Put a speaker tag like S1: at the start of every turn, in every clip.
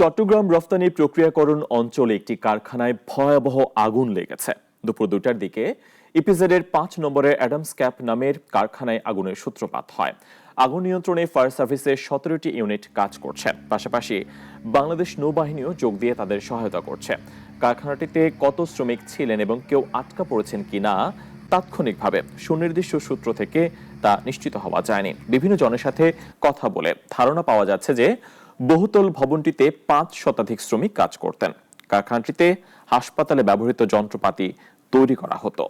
S1: চট্টগ্রাম রফতানি প্রক্রিয়াকরণ অঞ্চলে একটি কারখানায় ভয়াবহ আগুন লেগেছে। দুপুর দুটার দিকে ইপিজেডের পাঁচ নম্বরের অ্যাডামস ক্যাপ নামের কারখানায় আগুনের সূত্রপাত হয়। আগুন নিয়ন্ত্রণে ফায়ার সার্ভিসের সতেরোটি ইউনিট কাজ করছে। পাশাপাশি বাংলাদেশ নৌবাহিনীও যোগ দিয়ে তাদের সহায়তা করছে। কারখানাটিতে কত শ্রমিক ছিলেন এবং কেউ আটকা পড়েছেন কিনা তাৎক্ষণিকভাবে সুনির্দিষ্ট সূত্র থেকে তা নিশ্চিত হওয়া যায়নি। বিভিন্ন জনের সাথে কথা বলে ধারণা পাওয়া যাচ্ছে যে বহুতল ভবনটিতে পাঁচ শতাধিক শ্রমিক কাজ করতেন। কারখানাটিতে হাসপাতালে ব্যবহৃত যন্ত্রপাতি তৈরি করা হতো।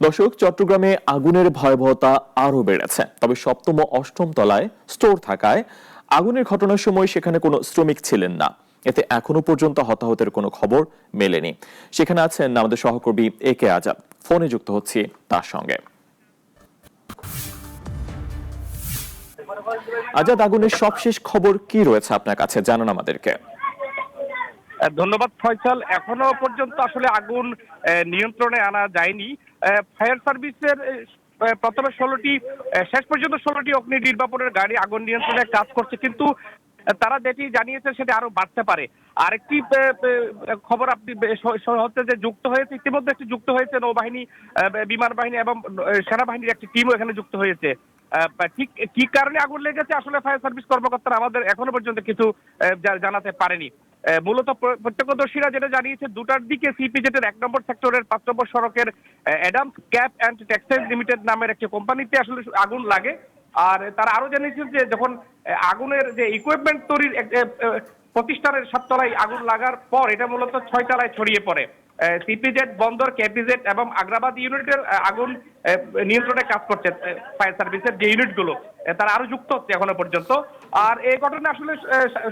S1: দর্শক, চট্টগ্রামে আগুনের ভয়াবহতা আরও বেড়েছে। তবে সপ্তম অষ্টম তলায় স্টোর থাকায় আগুনের ঘটনার সময় সেখানে কোনো শ্রমিক ছিলেন না। এতে এখনও পর্যন্ত হতাহতের কোনো খবর মেলেনি। সেখানে আছেন আমাদের সহকর্মী এ কে আজাদ। ফোনে যুক্ত হচ্ছি তার সঙ্গে। আজাদ আগুনের সবশেষ খবর কি রয়েছে আপনার কাছে? জানান আমাদেরকে।
S2: ধন্যবাদ ফয়সাল। এখনও পর্যন্ত আসলে আগুন নিয়ন্ত্রণে আনা যায়নি। ফায়ার সার্ভিসের প্রথমে ষোলোটি শেষ পর্যন্ত ষোলোটি অগ্নি নির্বাপনের গাড়ি আগুন নিয়ন্ত্রণে কাজ করছে। কিন্তু তারা যেটি জানিয়েছে সেটা আরও বাড়তে পারে। আরেকটি খবর আপনি হচ্ছে যে যুক্ত হয়েছে, ইতিমধ্যে একটি যুক্ত হয়েছে নৌবাহিনী বিমান বাহিনী এবং সেনাবাহিনীর একটি টিমও এখানে যুক্ত হয়েছে। ঠিক কি কারণে আগুন লেগেছে? আসলে ফায়ার সার্ভিস কর্মকর্তারা আমাদের এখনও পর্যন্ত কিছু জানাতে পারেনি। মূলত প্র- প্রত্যক্ষদর্শীরা যেটা জানিয়েছে, দুটার দিকে সিপিজেটের এক নম্বর সেক্টরের পাঁচ নম্বর সড়কের Adams cap and textile limited নামের একটি কোম্পানিতে আসলে আগুন লাগে। আর তারা আরও জানিয়েছেন যে যখন আগুনের যে ইকুইপমেন্ট তৈরির প্রতিষ্ঠানের সাততলায় আগুন লাগার পর এটা মূলত ছয় তলায় ছড়িয়ে পড়ে। সিপিজেড বন্দর কেপিজেড এবং আগ্রাবাদ ইউনিটের আগুন নিয়ন্ত্রণে কাজ করছে ফায়ার সার্ভিসের যে ইউনিটগুলো। তারা আরও যুক্ত হচ্ছে এখনও পর্যন্ত। আর এই ঘটনা আসলে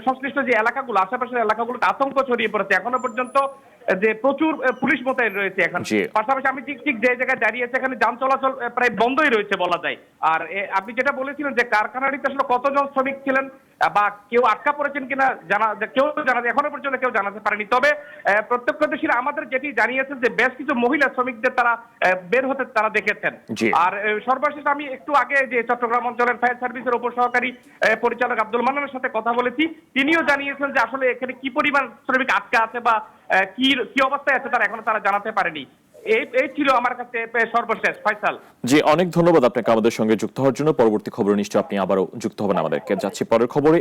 S2: সংশ্লিষ্ট যে এলাকাগুলো আশেপাশের এলাকাগুলোতে আতঙ্ক ছড়িয়ে পড়েছে। এখনও পর্যন্ত যে প্রচুর পুলিশ মোতায়েন রয়েছে এখন। পাশাপাশি আমি ঠিক ঠিক যে জায়গায় দাঁড়িয়ে আছে এখানে যান চলাচল প্রায় বন্ধই রয়েছে বলা যায়। আর আপনি যেটা বলেছিলেন যে কারখানাটিতে আসলে কতজন শ্রমিক ছিলেন বা কেউ আটকা পড়েছেন কিনা জানা কেউ জানা এখনও পর্যন্ত কেউ জানাতে পারেনি। তবে প্রত্যক্ষদর্শীরা আমাদের যেটি জানিয়েছেন যে বেশ কিছু মহিলা শ্রমিকদের তারা বের হতে তারা দেখেছেন। আর সর্বশেষ আমি একটু আগে যে চট্টগ্রাম অঞ্চলের ফায়ার সার্ভিসের উপসহকারী পরিচালক আব্দুল মান্নানের সাথে কথা বলেছি তিনিও জানিয়েছেন যে আসলে এখানে কি পরিমাণ শ্রমিক আটকা আছে বা কি কি অবস্থায় আছে তারা এখনও তারা জানাতে পারেনি। এই এই ছিল আমার কাছে সর্বশেষ। ফয়সাল।
S1: জি অনেক ধন্যবাদ আপনাকে আমাদের সঙ্গে যুক্ত হওয়ার জন্য। পরবর্তী খবর নিশ্চয় আপনি আবারও যুক্ত হবেন আমাদেরকে। যাচ্ছি পরের খবরে।